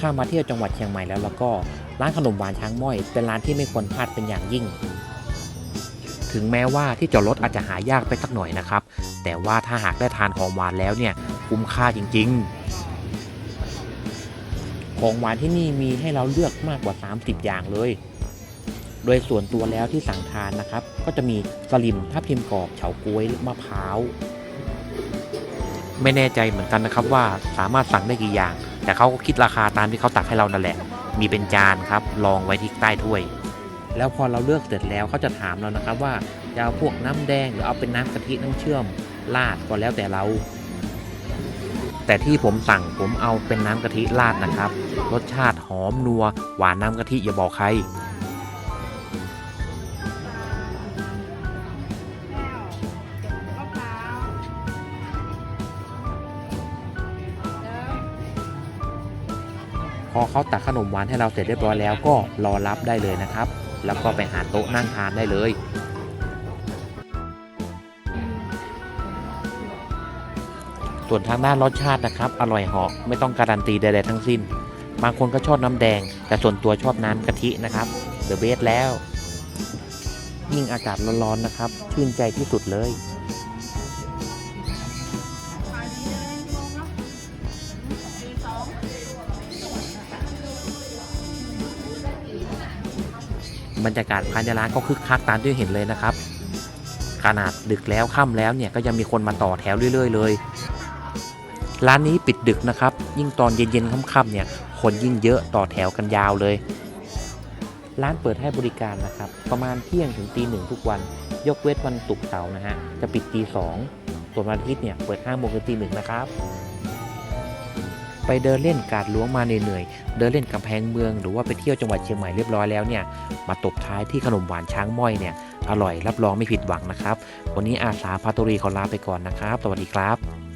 ถ้ามาเที่ยวจังหวัดเชียงใหม่แล้วแล้วก็ร้านขนมหวานช้างม้อย เป็นร้านที่ไม่ควรพลาดเป็นอย่างยิ่ง ถึงแม้ว่าที่จอดรถอาจจะหายากไปสักหน่อยนะครับ แต่ว่าถ้าหากได้ทานของหวานแล้วเนี่ยคุ้มค่าจริง ๆ ของหวานที่นี่มีให้เราเลือกมากกว่า 30 อย่างเลย โดยส่วนตัวแล้วที่สั่งทานนะครับ ก็จะมีสลิมทับทิมกรอบเฉาก๊วยมะพร้าวไม่แน่ใจเหมือนกันนะครับว่าสามารถสั่งได้กี่อย่าง แต่เขาก็คิดราคาตามที่เขาตักให้เรานั่นแหละ มีเป็นจานครับรองไว้ที่ใต้ถ้วย แล้วพอเราเลือกเสร็จแล้วเขาจะถามเรานะครับว่าจะเอาพวกน้ำแดงหรือเอาเป็นน้ำกะทิน้ำเชื่อมราดก็แล้วแต่เรา แต่ที่ผมสั่งผมเอาเป็นน้ำกะทิราดนะครับ รสชาติหอมนัวหวานน้ำกะทิอย่าบอกใคร พอเขาตักขนมหวานให้เราเสร็จเรียบร้อยแล้วก็รอรับได้เลยนะครับ แล้วก็ไปหาโต๊ะนั่งทานได้เลยส่วนทางด้านรสชาตินะครับ อร่อยเหาะไม่ต้องการันตีใดๆทั้งสิ้น บางคนก็ชอบน้ำแดง แต่ส่วนตัวชอบน้ำกะทินะครับเดอะเบสแล้ว ยิ่งอากาศร้อนๆนะครับ ชื่นใจที่สุดเลย บรรยากาศภายในร้านก็คึกคักตามที่เห็นเลยนะครับ ขนาดดึกแล้วค่ำแล้วเนี่ยก็ยังมีคนมาต่อแถวเรื่อยๆ เลย ร้านนี้ปิดดึกนะครับ ยิ่งตอนเย็นๆค่ำๆเนี่ยคนยิ่งเยอะต่อแถวกันยาวเลย ร้านเปิดให้บริการนะครับ ประมาณเที่ยงถึงตีหนึ่งทุกวัน ยกเว้นวันศุกร์เสาร์นะฮะจะปิดตีสองส่วนวันอาทิตย์เนี่ยเปิดห้าโมงถึงตีหนึ่งนะครับ ไปเดินเล่นกาดหลวงมาเหนื่อยๆเดินเล่นกำแพงเมือง หรือว่าไปเที่ยวจังหวัดเชียงใหม่เรียบร้อยแล้วเนี่ยมาตบท้ายที่ขนมหวานช้างม้อยเนี่ยอร่อยรับรองไม่ผิดหวังนะครับ วันนี้อาสาพาตุรีขอลาไปก่อนนะครับ สวัสดีครับ